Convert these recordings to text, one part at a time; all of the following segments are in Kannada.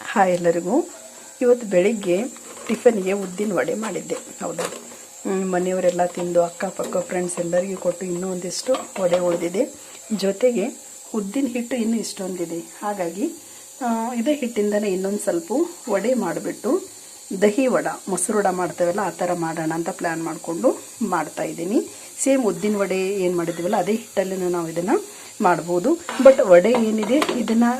ಹಾಯ್ ಎಲ್ಲರಿಗೂ ಇವತ್ತು ಬೆಳಿಗ್ಗೆ ಟಿಫನ್ಗೆ ಉದ್ದಿನ ವಡೆ ಮಾಡಿದ್ದೆ, ಹೌದಾ. ಮನೆಯವರೆಲ್ಲ ತಿಂದು ಅಕ್ಕಪಕ್ಕ ಫ್ರೆಂಡ್ಸ್ ಎಲ್ಲರಿಗೂ ಕೊಟ್ಟು ಇನ್ನೂ ಒಂದಿಷ್ಟು ವಡೆ ಉಳಿದಿದೆ. ಜೊತೆಗೆ ಉದ್ದಿನ ಹಿಟ್ಟು ಇನ್ನೂ ಇಷ್ಟೊಂದಿದೆ. ಹಾಗಾಗಿ ಇದೇ ಹಿಟ್ಟಿಂದನೇ ಇನ್ನೊಂದು ಸ್ವಲ್ಪ ವಡೆ ಮಾಡಿಬಿಟ್ಟು ದಹಿ ವಡ, ಮೊಸರು ವಡ ಮಾಡ್ತೇವಲ್ಲ, ಆ ಥರ ಮಾಡೋಣ ಅಂತ ಪ್ಲ್ಯಾನ್ ಮಾಡಿಕೊಂಡು ಮಾಡ್ತಾ ಇದ್ದೀನಿ. ಸೇಮ್ ಉದ್ದಿನ ವಡೆ ಏನು ಮಾಡಿದ್ದೀವಲ್ಲ, ಅದೇ ಹಿಟ್ಟಲ್ಲಿ ನಾವು ಇದನ್ನು ಮಾಡ್ಬೋದು. ಬಟ್ ವಡೆ ಏನಿದೆ, ಇದನ್ನು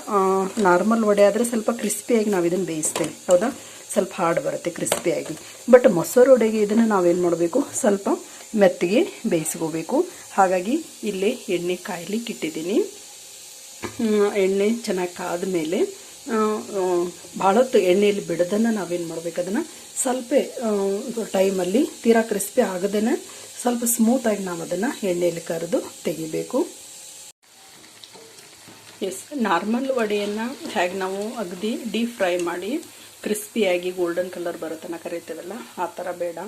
ನಾರ್ಮಲ್ ವಡೆ ಆದರೆ ಸ್ವಲ್ಪ ಕ್ರಿಸ್ಪಿಯಾಗಿ ನಾವು ಇದನ್ನು ಬೇಯಿಸ್ತೇವೆ. ಹೌದಾ? ಸ್ವಲ್ಪ ಹಾರ್ಡ್ ಬರುತ್ತೆ ಕ್ರಿಸ್ಪಿಯಾಗಿ ಬಟ್ ಮೊಸರು ವಡೆಗೆ ಇದನ್ನು ನಾವೇನು ಮಾಡಬೇಕು, ಸ್ವಲ್ಪ ಮೆತ್ತಗೆ ಬೇಯಿಸ್ಕೋಬೇಕು. ಹಾಗಾಗಿ ಇಲ್ಲೇ ಎಣ್ಣೆ ಕಾಯ್ಲಿಕ್ಕೆ ಇಟ್ಟಿದ್ದೀನಿ. ಎಣ್ಣೆ ಚೆನ್ನಾಗಿ ಕಾದ ಮೇಲೆ ಭಾಳ ಹೊತ್ತು ಎಣ್ಣೆಯಲ್ಲಿ ಬಿಡದನ್ನು ನಾವೇನು ಮಾಡ್ಬೇಕು? ಅದನ್ನು ಸ್ವಲ್ಪ ಟೈಮಲ್ಲಿ ತೀರಾ ಕ್ರಿಸ್ಪಿ ಆಗದೇನೆ ಸ್ವಲ್ಪ ಸ್ಮೂತಾಗಿ ನಾವು ಅದನ್ನು ಎಣ್ಣೆಯಲ್ಲಿ ಕರೆದು ತೆಗಿಬೇಕು. ಎಸ್, ನಾರ್ಮಲ್ ವಡೆಯನ್ನು ಹೇಗೆ ನಾವು ಅಗದಿ ಡೀಪ್ ಫ್ರೈ ಮಾಡಿ ಕ್ರಿಸ್ಪಿಯಾಗಿ ಗೋಲ್ಡನ್ ಕಲರ್ ಬರುತ್ತೆ ತನಕ ಕರಿತೇವಲ್ಲ, ಆ ಥರ ಬೇಡ.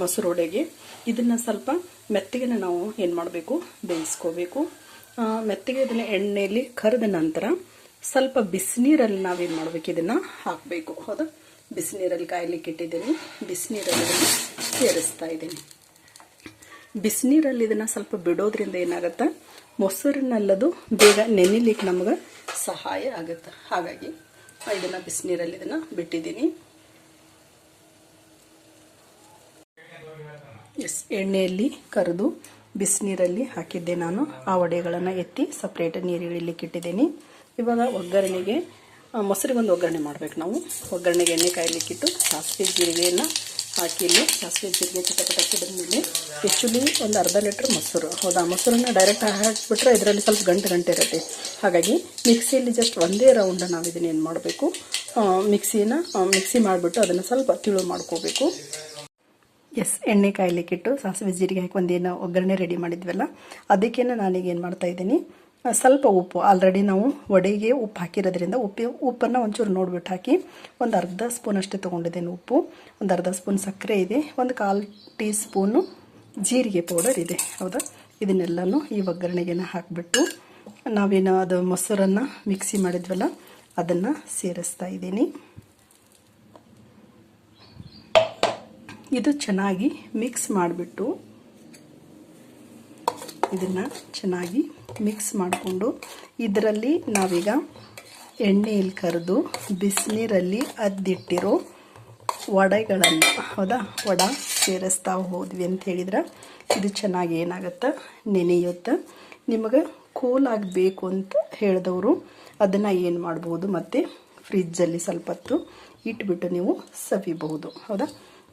ಮೊಸರು ವಡೆಗೆ. ಇದನ್ನು ಸ್ವಲ್ಪ ಮೆತ್ತಗೆ ನಾವು ಏನು ಮಾಡಬೇಕು? ಬೇಯಿಸ್ಕೋಬೇಕು. ಮೆತ್ತಗೆ ಇದನ್ನು ಎಣ್ಣೆಯಲ್ಲಿ ಕರೆದ ನಂತರ ಸ್ವಲ್ಪ ಬಿಸಿನೀರಲ್ಲಿ ನಾವೇನು ಮಾಡಬೇಕು? ಇದನ್ನು ಹಾಕಬೇಕು. ಹೌದಾ? ಬಿಸಿನೀರಲ್ಲಿ ಕಾಯ್ಲಿಕ್ಕೆ ಇಟ್ಟಿದ್ದೀನಿ. ಬಿಸಿನೀರಲ್ಲಿ ಸೇರಿಸ್ತಾ ಇದ್ದೀನಿ. ಬಿಸಿನೀರಲ್ಲಿ ಇದನ್ನು ಸ್ವಲ್ಪ ಬಿಡೋದ್ರಿಂದ ಏನಾಗುತ್ತೆ? ಮೊಸರಿನಲ್ಲದು ಬೇಗ ನೆನಿಲಿಕ್ಕೆ ನಮ್ಗೆ ಸಹಾಯ ಆಗುತ್ತೆ. ಹಾಗಾಗಿ ಇದನ್ನು ಬಿಸಿನೀರಲ್ಲಿ ಇದನ್ನು ಬಿಟ್ಟಿದ್ದೀನಿ. ಎಸ್ ಎಣ್ಣೆಯಲ್ಲಿ ಕರೆದು ಬಿಸಿನೀರಲ್ಲಿ ಹಾಕಿದ್ದೆ ನಾನು. ಆ ವಡೆಗಳನ್ನು ಎತ್ತಿ ಸಪ್ರೇಟ್ ನೀರು ಇಟ್ಟಿದ್ದೀನಿ. ಇವಾಗ ಒಗ್ಗರಣೆಗೆ ಮೊಸರಿಗೊಂದು ಒಗ್ಗರಣೆ ಮಾಡ್ಬೇಕು ನಾವು. ಒಗ್ಗರಣೆಗೆ ಎಣ್ಣೆ ಕಾಯಲಿಕ್ಕಿಟ್ಟು ಸಾಸಿವೆ ಜೀರಿಗೆಯನ್ನು ಹಾಕಿ ಇಲ್ಲಿ. ಸಾಸಿವೆ ಜೀರಿಗೆ ಚಟಪಟ ಸಿಡಿದ ಮೇಲೆ ಆ್ಯಕ್ಚುಲಿ ಒಂದು ಅರ್ಧ ಲೀಟ್ರ್ ಮೊಸರು. ಹೌದಾ? ಮೊಸರನ್ನ ಡೈರೆಕ್ಟ್ ಹಾಕಿಬಿಟ್ರೆ ಇದರಲ್ಲಿ ಸ್ವಲ್ಪ ಗಂಟೆ ಗಂಟೆ ಇರುತ್ತೆ. ಹಾಗಾಗಿ ಮಿಕ್ಸಿಯಲ್ಲಿ ಜಸ್ಟ್ ಒಂದೇ ರೌಂಡ್ ನಾವು ಇದನ್ನ ಏನು ಮಾಡಬೇಕು? ಮಿಕ್ಸಿನ ಮಿಕ್ಸಿ ಮಾಡಿಬಿಟ್ಟು ಅದನ್ನು ಸ್ವಲ್ಪ ತಿಳು ಮಾಡ್ಕೋಬೇಕು. ಎಸ್ ಎಣ್ಣೆ ಕಾಯಲಿಕ್ಕಿಟ್ಟು ಸಾಸಿವೆ ಜೀರಿಗೆ ಹಾಕಿ ಒಂದೇನು ಒಗ್ಗರಣೆ ರೆಡಿ ಮಾಡಿದ್ವಲ್ಲ ಅದಕ್ಕೇನೆ ನಾನೀಗ ಏನು ಮಾಡ್ತಾ ಇದ್ದೀನಿ? ಆ, ಸ್ವಲ್ಪ ಉಪ್ಪು. ಆಲ್ರೆಡಿ ನಾವು ವಡೆಗೆ ಉಪ್ಪು ಹಾಕಿರೋದ್ರಿಂದ ಉಪ್ಪು, ಉಪ್ಪನ್ನು ಒಂಚೂರು ನೋಡ್ಬಿಟ್ಟು ಹಾಕಿ ಒಂದು ಅರ್ಧ ಸ್ಪೂನ್ ಅಷ್ಟೇ ತೊಗೊಂಡಿದ್ದೇನೆ ಉಪ್ಪು. ಒಂದು ಅರ್ಧ ಸ್ಪೂನ್ ಸಕ್ಕರೆ ಇದೆ. ಒಂದು ಕಾಲು ಟೀ ಸ್ಪೂನು ಜೀರಿಗೆ ಪೌಡರ್ ಇದೆ. ಹೌದಾ? ಇದನ್ನೆಲ್ಲನೂ ಈ ಒಗ್ಗರಣೆಗೆನ ಹಾಕಿಬಿಟ್ಟು ನಾವೇನು ಅದು ಮೊಸರನ್ನು ಮಿಕ್ಸಿ ಮಾಡಿದ್ವಲ್ಲ, ಅದನ್ನು ಸೇರಿಸ್ತಾ ಇದ್ದೀನಿ. ಇದು ಚೆನ್ನಾಗಿ ಮಿಕ್ಸ್ ಮಾಡಿಬಿಟ್ಟು ಇದನ್ನು ಚೆನ್ನಾಗಿ ಮಿಕ್ಸ್ ಮಾಡಿಕೊಂಡು ಇದರಲ್ಲಿ ನಾವೀಗ ಎಣ್ಣೆಯಲ್ಲಿ ಕರೆದು ಬಿಸಿನೀರಲ್ಲಿ ಅದ್ದಿಟ್ಟಿರೋ ವಡೆಗಳನ್ನು, ಹೌದಾ? ವಡ ಸೇರಿಸ್ತಾ ಹೋದ್ವಿ ಅಂತ ಹೇಳಿದ್ರೆ ಇದು ಚೆನ್ನಾಗಿ ಏನಾಗುತ್ತೆ? ನೆನೆಯುತ್ತೆ. ನಿಮಗೆ ಕೂಲ್ ಆಗಬೇಕು ಅಂತ ಹೇಳಿದವರು ಅದನ್ನು ಏನು ಮಾಡ್ಬೋದು ಮತ್ತು ಫ್ರಿಜ್ಜಲ್ಲಿ ಸ್ವಲ್ಪ ಹೊತ್ತು ಇಟ್ಬಿಟ್ಟು ನೀವು ಸವಿಬಹುದು, ಹೌದಾ?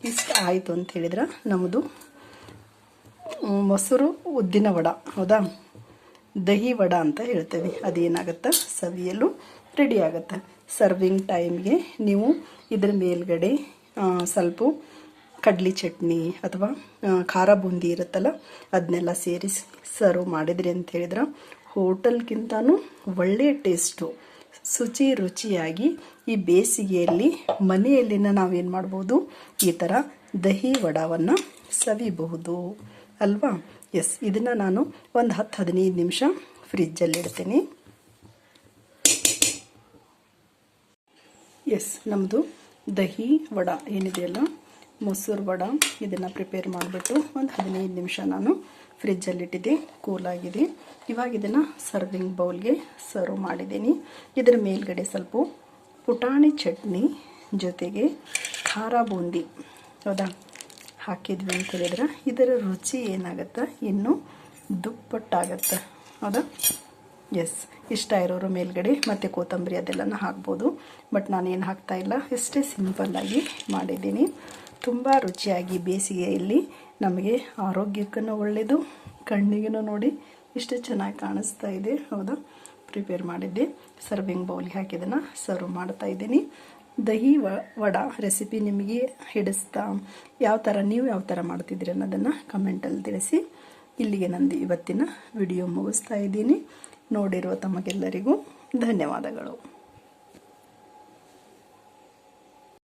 ಇಷ್ಟು ಆಯಿತು ಅಂತ ಹೇಳಿದ್ರೆ ನಮ್ಮದು ಮೊಸರು ಉದ್ದಿನ ವಡ, ಹೌದಾ? ದಹಿ ವಡ ಅಂತ ಹೇಳ್ತೇವೆ. ಅದೇನಾಗುತ್ತೆ? ಸವಿಯಲು ರೆಡಿ ಆಗುತ್ತೆ. ಸರ್ವಿಂಗ್ ಟೈಮ್ಗೆ ನೀವು ಇದರ ಮೇಲ್ಗಡೆ ಸ್ವಲ್ಪ ಕಡ್ಲಿ ಚಟ್ನಿ ಅಥವಾ ಖಾರ ಬೂಂದಿ ಇರುತ್ತಲ್ಲ ಅದನ್ನೆಲ್ಲ ಸೇರಿಸಿ ಸರ್ವ್ ಮಾಡಿದ್ರಿ ಅಂತ ಹೇಳಿದ್ರೆ, ಹೋಟೆಲ್ಗಿಂತನೂ ಒಳ್ಳೆಯ ಟೇಸ್ಟು ಶುಚಿ ರುಚಿಯಾಗಿ ಈ ಬೇಸಿಗೆಯಲ್ಲಿ ಮನೆಯಲ್ಲಿನ ನಾವೇನು ಮಾಡ್ಬೋದು? ಈ ಥರ ದಹಿ ವಡವನ್ನು ಸವಿಬಹುದು. ಅಲ್ವಾ? ಎಸ್ ಇದನ್ನು ನಾನು ಒಂದು ಹತ್ತು ಹದಿನೈದು ನಿಮಿಷ ಫ್ರಿಜ್ಜಲ್ಲಿ ಇಡ್ತೀನಿ. ಎಸ್ ನಮ್ಮದು ದಹಿ ವಡ ಏನಿದೆಯಲ್ಲ, ಮೊಸರು ವಡ ಇದನ್ನು ಪ್ರಿಪೇರ್ ಮಾಡಿಬಿಟ್ಟು ಒಂದು ಹದಿನೈದು ನಿಮಿಷ ನಾನು ಫ್ರಿಜ್ಜಲ್ಲಿಟ್ಟಿದ್ದೆ ಕೂಲಾಗಿದೆ ಇವಾಗ ಇದನ್ನು ಸರ್ವಿಂಗ್ ಬೌಲ್ಗೆ ಸರ್ವ್ ಮಾಡಿದ್ದೀನಿ. ಇದರ ಮೇಲ್ಗಡೆ ಸ್ವಲ್ಪ ಪುಟಾಣಿ ಚಟ್ನಿ ಜೊತೆಗೆ ಖಾರ ಬೂಂದಿ, ಹೌದಾ? ಹಾಕಿದ್ವಿ ಅಂತ ಹೇಳಿದ್ರೆ ಇದರ ರುಚಿ ಏನಾಗುತ್ತೆ? ಇನ್ನೂ ದುಪ್ಪಟ್ಟಾಗತ್ತೆ. ಹೌದಾ? ಎಸ್ ಇಷ್ಟ ಇರೋರು ಮೇಲ್ಗಡೆ ಮತ್ತು ಕೊತ್ತಂಬರಿ ಅದೆಲ್ಲನೂ ಹಾಕ್ಬೋದು. ಬಟ್ ನಾನೇನು ಹಾಕ್ತಾ ಇಲ್ಲ. ಎಷ್ಟೇ ಸಿಂಪಲ್ಲಾಗಿ ಮಾಡಿದ್ದೀನಿ. ತುಂಬ ರುಚಿಯಾಗಿ ಬೇಸಿಗೆಯಲ್ಲಿ ನಮಗೆ ಆರೋಗ್ಯಕ್ಕೂ ಒಳ್ಳೆಯದು ಕಣ್ಣಿಗೂ ನೋಡಿ ಇಷ್ಟು ಚೆನ್ನಾಗಿ ಕಾಣಿಸ್ತಾ ಇದೆ. ಹೌದಾ? ಪ್ರಿಪೇರ್ ಮಾಡಿದ್ದೆ. ಸರ್ವಿಂಗ್ ಬೌಲ್ಗೆ ಹಾಕಿದ್ದನ್ನು ಸರ್ವ್ ಮಾಡ್ತಾ ಇದ್ದೀನಿ. ದಹಿ ವಡ ರೆಸಿಪಿ ನಿಮಗೆ ಹಿಡಿಸ್ತಾ ಯಾವ ಥರ ನೀವು ಯಾವ ಥರ ಮಾಡ್ತಿದ್ದೀರಿ ಅನ್ನೋದನ್ನು ಕಮೆಂಟಲ್ಲಿ ತಿಳಿಸಿ. ಇಲ್ಲಿಗೆ ನಂದು ಇವತ್ತಿನ ವಿಡಿಯೋ ಮುಗಿಸ್ತಾ ಇದ್ದೀನಿ. ನೋಡಿರುವ ತಮಗೆಲ್ಲರಿಗೂ ಧನ್ಯವಾದಗಳು.